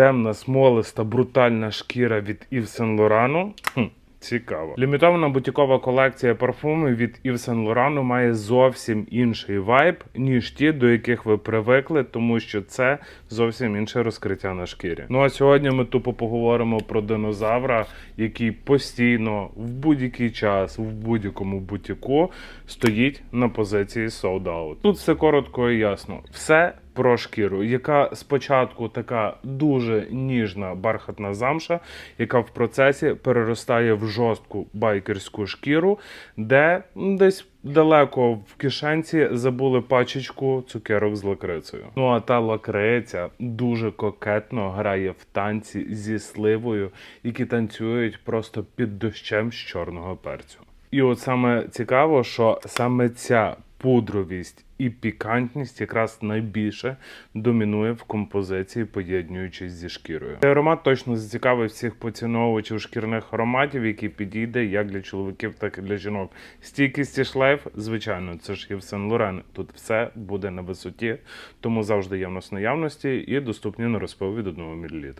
Темна, смолиста, брутальна шкіра від Ів Сен Лорану. Цікаво. Лімітована бутікова колекція парфумів від Ів Сен Лорану має зовсім інший вайб, ніж ті, до яких ви привикли, тому що це зовсім інше розкриття на шкірі. Ну а сьогодні ми тупо поговоримо про динозавра, який постійно в будь-який час, в будь-якому бутіку стоїть на позиції sold out. Тут все коротко і ясно. Все про шкіру, яка спочатку така дуже ніжна бархатна замша, яка в процесі переростає в жорстку байкерську шкіру, де десь далеко в кишенці забули пачечку цукерок з лакрицею. Ну а та лакриця дуже кокетно грає в танці зі сливою, які танцюють просто під дощем з чорного перцю. І от саме цікаво, що саме ця пудровість і пікантність якраз найбільше домінує в композиції, поєднуючись зі шкірою. Цей аромат точно зацікавить всіх поціновувачів шкірних ароматів, який підійде як для чоловіків, так і для жінок. Стійкість і шлейф, звичайно, це ж Єв Сен Лорен. Тут все буде на висоті, тому завжди є в нас наявності і доступні на розпил від 1 мл.